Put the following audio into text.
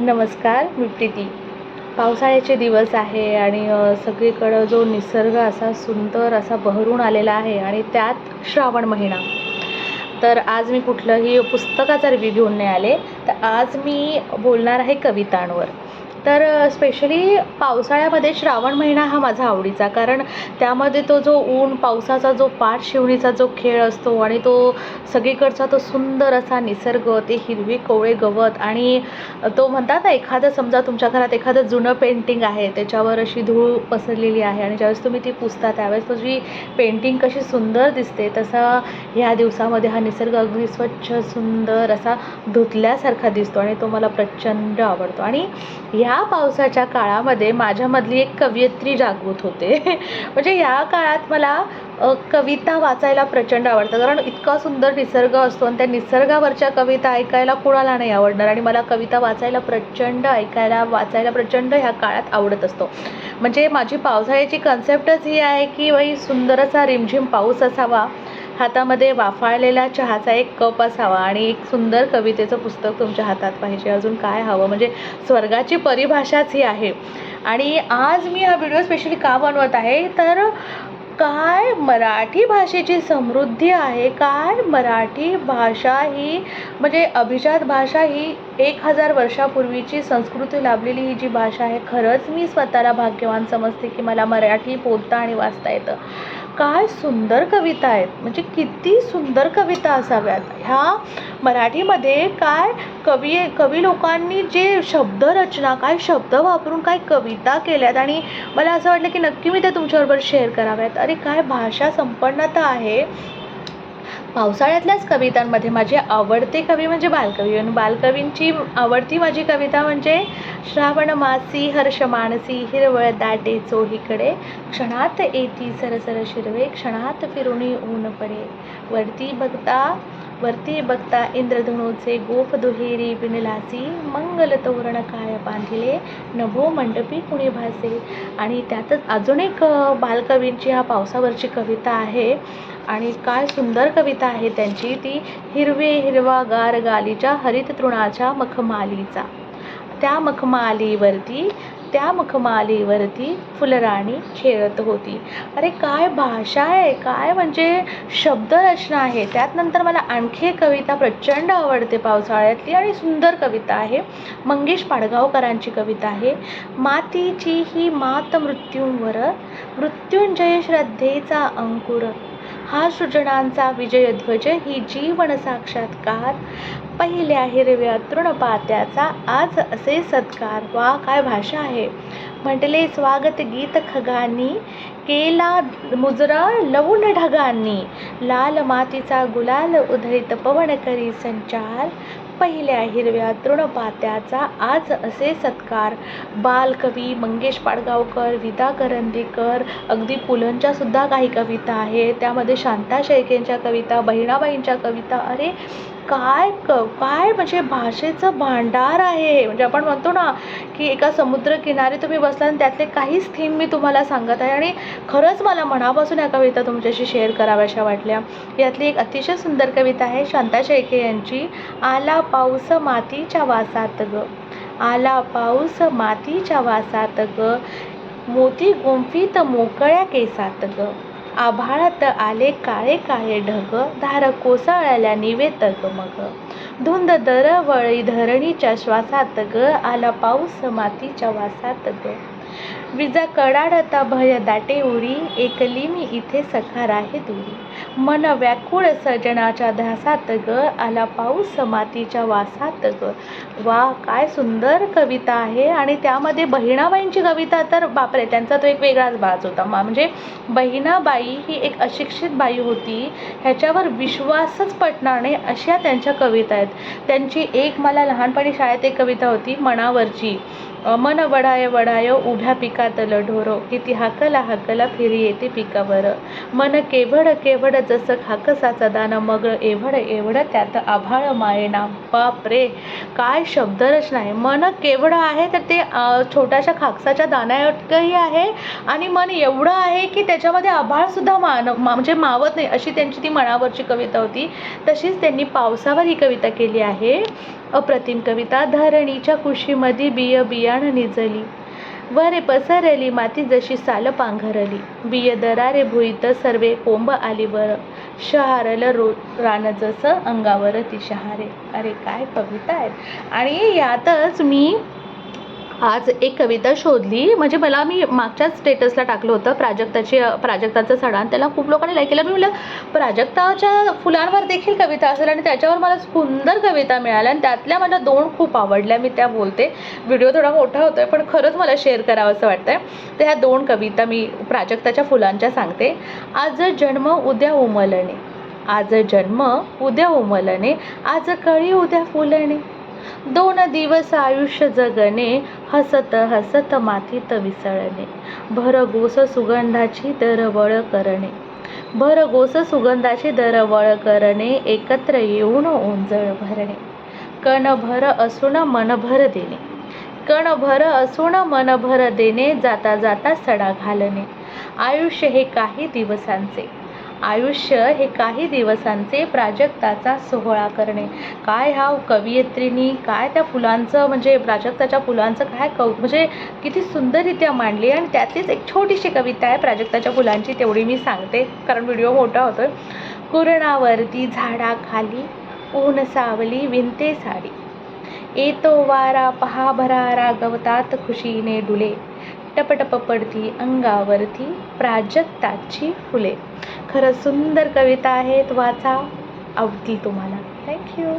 नमस्कार मी प्रीती. पावसाळ्याचे दिवस आहे आणि सगळीकडं जो निसर्ग असा सुंदर असा बहरून आलेला आहे आणि त्यात श्रावण महिना. तर आज मी कुठलंही पुस्तकाचा रिव्ह्यू घेऊन नाही आले. तर आज मी बोलणार आहे कवितांवर. तर स्पेशली पावसाळ्यामध्ये श्रावण महिना हा माझा आवडीचा. कारण त्यामध्ये तो जो ऊन पावसाचा जो पाठ शिवणीचा जो खेळ असतो आणि तो सगळीकडचा तो सुंदर असा निसर्ग ते हिरवी कोवळे गवत आणि तो म्हणतात ना एखादं समजा तुमच्या घरात एखादं जुनं पेंटिंग आहे त्याच्यावर अशी धूळ पसरलेली आहे आणि ज्यावेळेस तुम्ही ती पुसता त्यावेळेस तुझी पेंटिंग कशी सुंदर दिसते. तसा ह्या दिवसामध्ये हा निसर्ग अगदी स्वच्छ सुंदर असा धुतल्यासारखा दिसतो आणि तो मला प्रचंड आवडतो. आणि ह्या पावसाच्या काळामध्ये माझ्यामधली एक कवयित्री जागृत होते. म्हणजे या काळात मला कविता वाचायला प्रचंड आवडतं. कारण इतका सुंदर निसर्ग असतो आणि त्या निसर्गावरच्या कविता ऐकायला कुणाला नाही आवडणार. आणि मला कविता वाचायला प्रचंड ऐकायला वाचायला प्रचंड ह्या काळात आवडत असतो. म्हणजे माझी पावसाळ्याची कन्सेप्टच ही आहे की बाई सुंदर असा रिमझिम पाऊस असावा. हातामध्ये वाफाळलेला चहाचा एक कप असावा आणि एक सुंदर कवितेचं पुस्तक तुमच्या हातात पाहिजे. अजून काय हवं? म्हणजे स्वर्गाची परिभाषाच ही आहे. आणि आज मी हा व्हिडिओ स्पेशली का बनवत आहे? तर काय मराठी भाषेची समृद्धी आहे? काय मराठी भाषा ही म्हणजे अभिजात भाषा ही एक हजार वर्षापूर्वीची संस्कृती लाभलेली ही जी भाषा आहे खरंच मी स्वतःला भाग्यवान समजते की मला मराठी बोलता आणि वाचता येतं. काय सुंदर कविता आहेत. म्हणजे किती सुंदर कविता असाव्यात. ह्या मराठीमध्ये काय कवी कवी लोकांनी जे शब्दरचना काय शब्द वापरून काय कविता केल्यात आणि मला असं वाटलं की नक्की मी त्या तुमच्याबरोबर शेअर कराव्यात. अरे काय भाषा संपन्नता आहे. पावसाळ्यातल्याच कवितांमध्ये माझे आवडते कवी म्हणजे बालकवी. आणि बालकवींची आवडती माझी कविता म्हणजे श्रावण मासी हर्ष मानसी हिरवळ दाटे चोहीकडे क्षणात येती सरसर शिरवे क्षणात फिरुणी ऊन पडे. वरती बघता वरती बघता इंद्रधनुचे गोफ दुहेरी बिनलासी मंगल तोरण काय बांधिले नभो मंडपी कुणी भासे. आणि त्यातच अजून एक बालकवींची ह्या पावसावरची कविता आहे. आणि काय सुंदर कविता आहे त्यांची ती हिरवे हिरवागार गालीच्या हरित तृणाच्या मखमालीचा. त्या मखमालीवरती त्या मखमालीवरती फुलराणी खेळत होती. अरे काय भाषा आहे? काय म्हणजे शब्दरचना आहे? त्यात नंतर मला आणखी एक कविता प्रचंड आवडते पावसाळ्यातली आणि सुंदर कविता आहे. मंगेश पाडगावकरांची कविता आहे. मातीची ही मात मृत्यूंवर मृत्युंजय श्रद्धेचा अंकुर. हा सृजनांचा विजयध्वज ही जीवन साक्षात्कार. पहिल्या हिरव्या तृणपात्याचा आज असे सत्कार. वा काय भाषा आहे. म्हटले स्वागत गीत खगांनी केला मुजरा लवून ढगांनी. लाल मातीचा गुलाल उधळीत पवन करी संचार. पहिल्या हिरव्या तृणपात्याचा आज असे सत्कार. बालकवी मंगेश पाडगावकर विदा करंदीकर अगदी पुलंच्या सुद्धा काही कविता आहेत. त्यामध्ये शांता शेळकेंच्या कविता बहिणाबाईंच्या कविता. अरे काय क काय म्हणजे भाषेचं भांडार आहे? म्हणजे आपण म्हणतो ना की एका समुद्रकिनारी तुम्ही बसला आणि त्यातले काहीच थीम मी तुम्हाला सांगत आहे. आणि खरंच मला मनापासून या कविता तुमच्याशी शेअर कराव्याशा वाटल्या. यातली एक अतिशय सुंदर कविता आहे शांता शेळके यांची आला पाऊस मातीच्या वासात ग. आला पाऊस मातीच्या वासात ग. मोती गुंफीत मोकळ्या केसात ग. आभाळात आले काळे काळे ढग धार कोसळल्या निवेत ग मग. धुंद दरवळी धरणीच्या श्वासात ग आला पाऊस मातीच्या वासात ग. विजा कडाडता भय दाटे उरी एकली मी इथे सखा आहे दुरी. मन व्याकुळ सजनाच्या ध्यासात ग आला पाऊस मातीच्या वासात ग. वा काय सुंदर कविता आहे आणि त्यामध्ये बहिणाबाईंची कविता तर बापरे त्यांचा तो एक वेगळाच बाज होता. मा म्हणजे बहिणाबाई ही एक अशिक्षित बाई होती. ह्याच्यावर विश्वासच पटणार नाही अशा त्यांच्या कविता आहेत. त्यांची एक मला लहानपणी शाळेत एक कविता होती मनावरची. मन वडाय वडाय उभ्या पिकातलं ढोरो किती हाकला हाकला फिरी येते पिकावर. मन केवड केवड जसं खाकसाचा दाना मग एवढं एवढं त्यात आभाळ मायेना बाप रे काय शब्दरचना आहे मन केवढं आहे तर ते छोट्याशा खाकसाच्या दाण्याइतकंही आहे आणि मन एवढं आहे की त्याच्यामध्ये आभाळसुद्धा मान मा म्हणजे मावत नाही अशी त्यांची ती मनावरची कविता होती. तशीच त्यांनी पावसावर ही कविता केली आहे. अप्रतिम कविता धरणीच्या कुशीमध्ये बिय बियाणं निजली. वरे पसरली माती जशी साल पांघरली. बिय दरारे भुईत सर्वे कोंब आली वर. शहारलं रो रान जसं अंगावर ती शहारे अरे काय कविता आहेत. आणि यातच मी आज एक कविता शोधली. म्हणजे मला मी मागच्याच स्टेटसला टाकलं होतं प्राजक्ताची प्राजक्ताचं सडान त्याला खूप लोकांनी लाईक केलं. मी म्हटलं प्राजक्ताच्या फुलांवर देखील कविता असेल आणि त्याच्यावर मला सुंदर कविता मिळाल्या आणि त्यातल्या मला दोन खूप आवडल्या. मी त्या बोलते. व्हिडिओ थोडा मोठा होतो आहे पण खरंच मला शेअर करावं असं वाटतं आहे तर ह्या दोन कविता मी प्राजक्ताच्या फुलांच्या सांगते. आज जन्म उद्या उमलणे. आज जन्म उद्या उमलणे. आज कळी उद्या फुलणे. दोन दिवस आयुष्य जगणे हसत हसत मातीत विसळणे. भरघोस सुगंधाची दरवळ करणे. भरघोस सुगंधाची दरवळ करणे एकत्र येऊन ओंजळ भरणे. कणभर असून मनभर देणे. कणभर असून मनभर देणे जाता जाता सडा घालणे. आयुष्य हे काही दिवसांचे आयुष्य हे काही दिवसांचे प्राजक्ताचा सोहळा करणे. काय हा कवयित्रीनी काय त्या फुलांचं म्हणजे प्राजक्ताच्या फुलांचं काय कौ म्हणजे किती सुंदररित्या मांडली आणि त्यातलीच एक छोटीशी कविता आहे प्राजक्ताच्या फुलांची तेवढी मी सांगते कारण व्हिडिओ मोठा होतोय. कुरणावरती झाडाखाली ऊन सावली विनते साडी. येतो वारा पहा भरारा गवतात खुशीने डुले. टपटप पडती अंगावरती प्राजक्ताची फुले. खरंच सुंदर कविता आहेत वाचा आवडतील तुम्हाला. थँक्यू